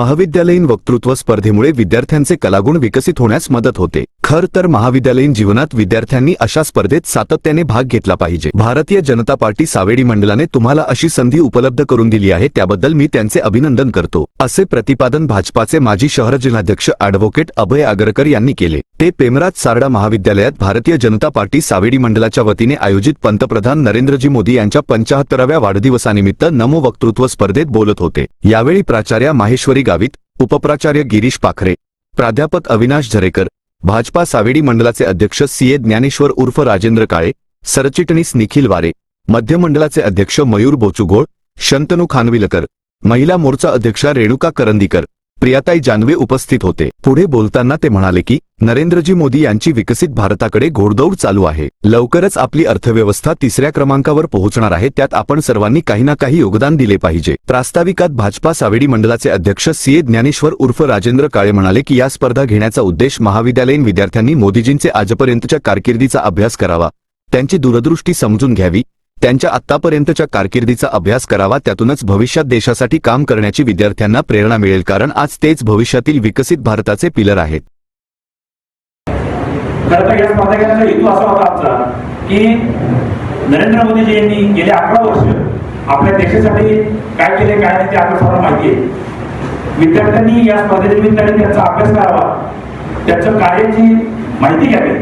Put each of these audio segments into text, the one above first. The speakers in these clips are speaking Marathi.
महाविद्यालयीन वक्तृत्व स्पर्धेमुळे विद्यार्थ्यांचे कलागुण विकसित होण्यास मदत होते. खर तर महाविद्यालयीन जीवनात विद्यार्थ्यांनी अशा स्पर्धेत सातत्याने भाग घेतला पाहिजे. भारतीय जनता पार्टी सावेडी मंडळाने तुम्हाला अशी संधी उपलब्ध करून दिली आहे त्याबद्दल मी त्यांचे अभिनंदन करतो. असे प्रतिपादन भाजपाचे माजी शहर जिल्हाध्यक्ष अॅडव्होकेट अभय आगरकर यांनी केले. ते पेमराज सारडा महाविद्यालयात भारतीय जनता पार्टी सावेडी मंडळाच्या वतीने आयोजित पंतप्रधान नरेंद्रजी मोदी यांच्या पंचाहत्तराव्या वाढदिवसानिमित्त नमो वक्तृत्व स्पर्धेत बोलत होते. यावेळी प्राचार्या माहेश्वरी गावित उपप्राचार्य गिरीश पाखरे प्राध्यापक अविनाश झरेकर भाजपा सावेडी मंडळाचे अध्यक्ष सी ए ज्ञानेश्वर उर्फ राजेंद्र काळे सरचिटणीस निखिल वारे मध्य मंडळाचे अध्यक्ष मयूर बोचुगोळ शंतनू खानविलकर महिला मोर्चा अध्यक्षा रेणुका करंदीकर प्रियाताई जानवे उपस्थित होते. पुढे बोलताना ते म्हणाले की नरेंद्रजी मोदी यांची विकसित भारताकडे घोडदौड चालू आहे. लवकरच आपली अर्थव्यवस्था तिसऱ्या क्रमांकावर पोहोचणार आहे. त्यात आपण सर्वांनी काही ना काही योगदान दिले पाहिजे. प्रास्ताविकात भाजपा सावेडी मंडळाचे अध्यक्ष सी. ए. ज्ञानेश्वर उर्फ राजेंद्र काळे म्हणाले की या स्पर्धा घेण्याचा उद्देश महाविद्यालयीन विद्यार्थ्यांनी मोदीजींचे आजपर्यंतच्या कारकिर्दीचा अभ्यास करावा. त्यांची दूरदृष्टी समजून घ्यावी. त्यांच्या आतापर्यंतच्या कारकिर्दीचा अभ्यास करावा त्यातूनच भविष्यात देशासाठी काम करण्याची विद्यार्थ्यांना प्रेरणा मिळेल कारण आज तेच भविष्यातील विकसित भारताचे पिलर आहेत. हेतू असा होता आमचा की नरेंद्र मोदीजी यांनी गेले अकरा वर्ष आपल्या देशासाठी काय केले काय नाही ते आपल्या सर्वांना माहिती आहे. विद्यार्थ्यांनी या स्पर्धेनिमित्ताने त्यांचा अभ्यास करावा त्यांच्या कार्याची माहिती घ्यावी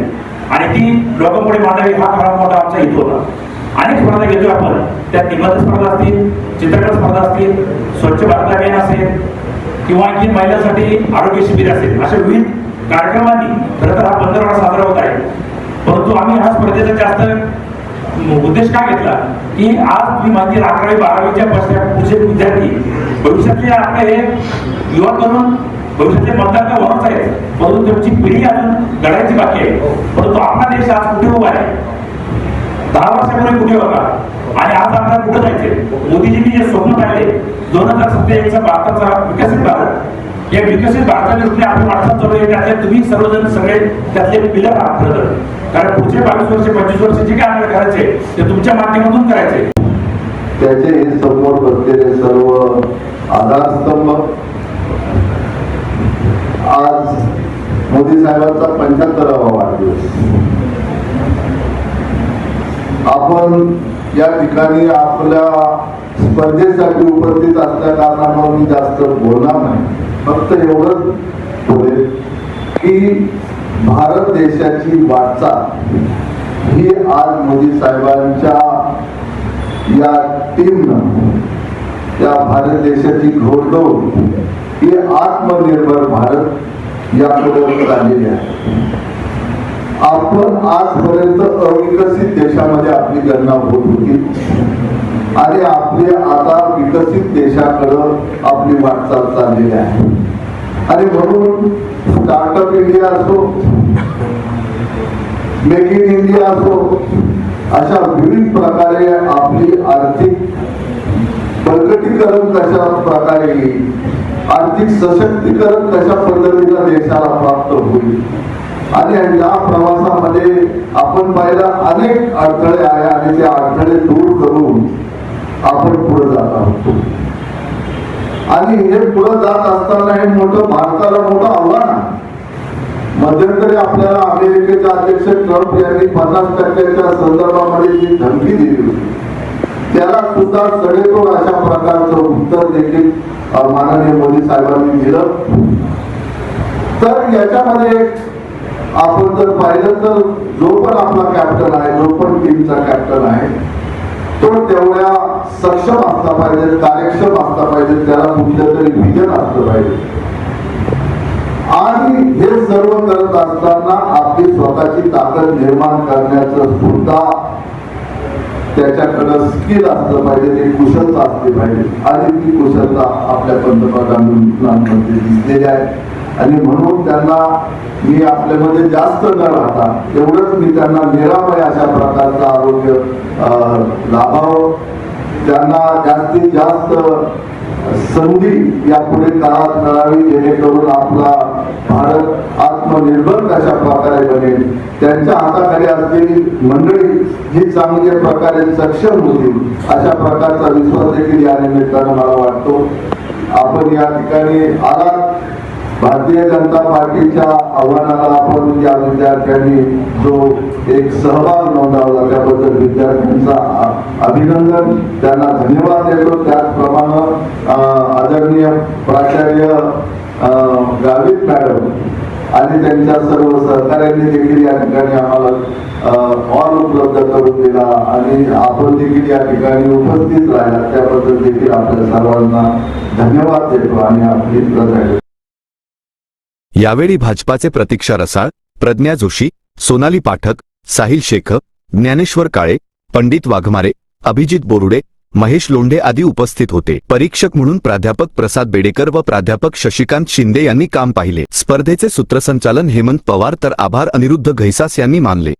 आणि ती लोकांपुढे मांडावी हा खरा मोठा आमचा हेतू होता. अनेक स्पर्धा घेतो आपण. त्या निबंध स्पर्धा असतील चित्रकला स्पर्धा असतील स्वच्छ भारत अभियान असेल किंवा आणखी महिलांसाठी आरोग्य शिबिर असेल अशा विविध कार्यक्रमांनी खरं तर हा पंधरवडा साजरा होत आहे. परंतु आम्ही हा स्पर्धेचा जास्त उद्देश का घेतला? की आज तुम्ही माझी अकरावी बारावीच्या पश्चात पुढचे विद्यार्थी भविष्यातले आपले हे युवा करून भविष्यातले मतदार तर होणारच आहेत. परंतु त्यांची पिढी अजून घडायची बाकी आहे. परंतु आपला देश आज कुठे उभा आहे? दहा वर्षापूर्वी कुठे होता? आणि आज आपल्याला कुठे जायचे? मोदीजींनी जे स्वप्न पाहिले दोन हजार सत्तेचा भारताचा विकसित भारत या विकसित भारताच्या दृष्टीने आपण वाटचाल चालू आहे त्यातले तुम्ही सर्वजण सगळे त्यातले पिलर आहात खरं तर. कारण पुढचे बावीस वर्ष पंचवीस वर्ष जे काय आपल्याला करायचे ते तुमच्या माध्यमातून करायचे. त्याचे हे समोर बसलेले सर्व आधारस्तंभ आज मोदी साहेबांचा पंच्याहत्तरावा वाढदिवस. आपण या ठिकाणी आपल्या स्पर्धेसाठी उपस्थित असल्या कारणामुळे मी जास्त बोलणार नाही. फक्त एवढंच बोलेल की भारत देशाची वाटचाल ही आज मोदी साहेबांच्या या टीमनं या भारत देशाची घोडदौड ही आत्मनिर्भर भारत याकडे चाललेली आहे. आपण आजपर्यंत अविकसित देशामध्ये आपली गणना होत होती. आणि आपली आता विकसित देशाकडं आपली वाटचाल चाललेली आहे. आणि म्हणून स्टार्टअप इंडिया असो मेक इन इंडिया असो अशा विविध प्रकारे आपली आर्थिक बळकटीकरण कशा प्रकारे येईल आर्थिक सशक्तीकरण कशा पद्धतीनं देशाला प्राप्त होईल आणि या प्रवासामध्ये आपण पाहिला अनेक अडथळे आहे आणि ते अडथळे दूर करून आपण पुढे जात आहोत. आणि हे पुढे जात असताना हे मोठं भारताला मोठं आव्हान आहे. मध्यंतरी आपल्याला अमेरिकेचे अध्यक्ष ट्रम्प यांनी पन्नास टक्क्याच्या संदर्भामध्ये जी धमकी दिली होती त्याला सुद्धा सडेतोड अशा प्रकारचं उत्तर देखील माननीय मोदी साहेबांनी दिलं. तर याच्यामध्ये आपण जर पाहिलं तर जो पण आपला कॅप्टन आहे जो पण टीमचा कॅप्टन आहे तो तेवढ्या सक्षम असला पाहिजे कार्यक्षम असला पाहिजे त्याला कुठलं तरी विजन असलं पाहिजे. आणि हे सर्व करत असताना आपली स्वतःची ताकद निर्माण करण्याचं सुद्धा त्याच्याकडं स्किल असलं पाहिजे ते कुशलता असली पाहिजे. आणि ती कुशलता आपल्या पंतप्रधानांमध्ये दिसलेली आहे. आणि म्हणून त्यांना मी आपल्यामध्ये जास्त न राहता एवढंच मी त्यांना निरामय अशा प्रकारचं आरोग्य लाभावं. त्यांना जास्तीत जास्त संधी या पुढे काळात मिळावी जेणेकरून आपला भारत आत्मनिर्भर कशा प्रकारे बनेल त्यांच्या हाताखाली असलेली मंडळी ही चांगल्या प्रकारे सक्षम होतील अशा प्रकारचा विश्वास देखील या निमित्तानं मला वाटतो. आपण या ठिकाणी आलात. भारतीय जनता पार्टीच्या आव्हानाला आपण या विद्यार्थ्यांनी जो एक सहभाग नोंदवला त्याबद्दल विद्यार्थ्यांचा अभिनंदन त्यांना धन्यवाद देतो. त्याचप्रमाणे आदरणीय प्राचार्य गावित मॅडम आणि त्यांच्या सर्व सहकाऱ्यांनी देखील या ठिकाणी आम्हाला हॉल उपलब्ध करून दिला आणि आपण देखील या ठिकाणी उपस्थित राहिला. त्याबद्दल देखील आपल्या सर्वांना धन्यवाद देतो आणि आपली प्रजा यावेळी भाजपाचे प्रतीक्षा रसाळ प्रज्ञा जोशी सोनाली पाठक साहिल शेख ज्ञानेश्वर काळे पंडित वाघमारे अभिजित बोरुडे महेश लोंढे आदी उपस्थित होते. परीक्षक म्हणून प्राध्यापक प्रसाद बेडेकर व प्राध्यापक शशिकांत शिंदे यांनी काम पाहिले. स्पर्धेचे सूत्रसंचालन हेमंत पवार तर आभार अनिरुद्ध घैसास यांनी मानले.